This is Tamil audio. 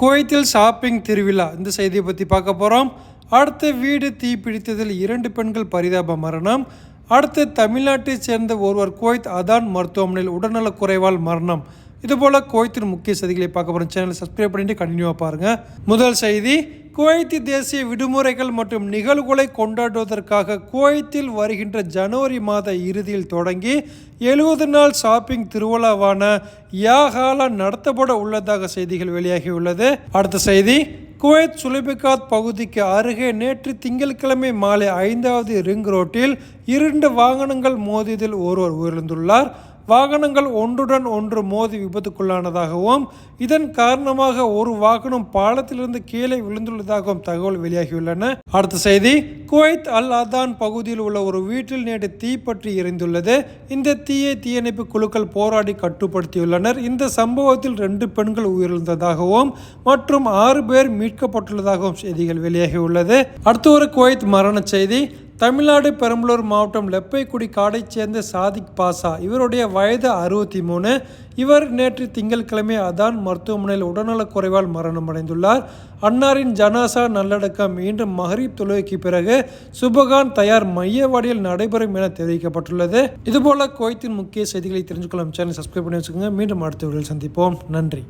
குவைத்தில் ஷாப்பிங் திருவிழா. இந்த செய்தியை பற்றி பார்க்க போகிறோம் அடுத்த வீடு தீப்பிடித்ததில் இரண்டு பெண்கள் பரிதாப மரணம். அடுத்து தமிழ்நாட்டைச் சேர்ந்த ஒருவர் குவைத் அதான் மருத்துவமனையில் உடல்நலக் குறைவால் மரணம். இதுபோல் குவைத்தின் முக்கிய செய்திகளை பார்க்க போகிறோம் சேனலை சப்ஸ்கிரைப் பண்ணிட்டு கண்டினியூவாக பாருங்கள் முதல் செய்தி குவைத்தி தேசிய விடுமுறைகள் மற்றும் நிகழ்வுகளை கொண்டாடுவதற்காக குவைத்தில் வருகின்ற ஜனவரி மாத இறுதியில் தொடங்கி எழுபது நாள் ஷாப்பிங் திருவிழாவான யாகாலா நடத்தப்பட உள்ளதாக செய்திகள் வெளியாகியுள்ளது. அடுத்த செய்தி குவைத் சுலைபிகாத் பகுதிக்கு அருகே நேற்று திங்கட்கிழமை மாலை ஐந்தாவது ரிங் ரோட்டில் இரண்டு வாகனங்கள் மோதியதில் ஒருவர் உயிரிழந்துள்ளார். வாகனங்கள் ஒன்றுடன் ஒன்று மோதி விபத்துக்குள்ளானதாகவும் இதன் காரணமாக ஒரு வாகனம் பாலத்திலிருந்து கீழே விழுந்துள்ளதாகவும் தகவல் வெளியாகியுள்ளன. அடுத்த செய்தி குவைத் அல் அதான் பகுதியில் உள்ள ஒரு வீட்டில் நேற்று தீ பற்றி எரிந்துள்ளது. இந்த தீயை தீயணைப்பு குழுக்கள் போராடி கட்டுப்படுத்தியுள்ளனர். இந்த சம்பவத்தில் ரெண்டு பெண்கள் உயிரிழந்ததாகவும் மற்றும் ஆறு பேர் மீட்கப்பட்டுள்ளதாகவும் செய்திகள் வெளியாகியுள்ளது. அடுத்து ஒரு குவைத் மரண செய்தி தமிழ்நாடு பெரம்பலூர் மாவட்டம் லெப்பைக்குடி காடைச் சேர்ந்த சாதிக் பாசா. இவருடைய வயது அறுபத்தி மூணு இவர் நேற்று திங்கட்கிழமை அதான் மருத்துவமனையில் உடல்நலக் குறைவால் மரணமடைந்துள்ளார். அன்னாரின் ஜனாசா நல்லடக்கம் மீண்டும் மஹரீப் தொழுகைக்கு பிறகு சுபகான் தயார் மையவாடியில் நடைபெறும் என தெரிவிக்கப்பட்டுள்ளது. இதுபோல குவைத்தின் முக்கிய செய்திகளை தெரிஞ்சுக்கொள்ளும் சேனல் சப்ஸ்கிரைப் பண்ணி வச்சுக்கோங்க. மீண்டும் அடுத்த வீடியோவில் சந்திப்போம். நன்றி.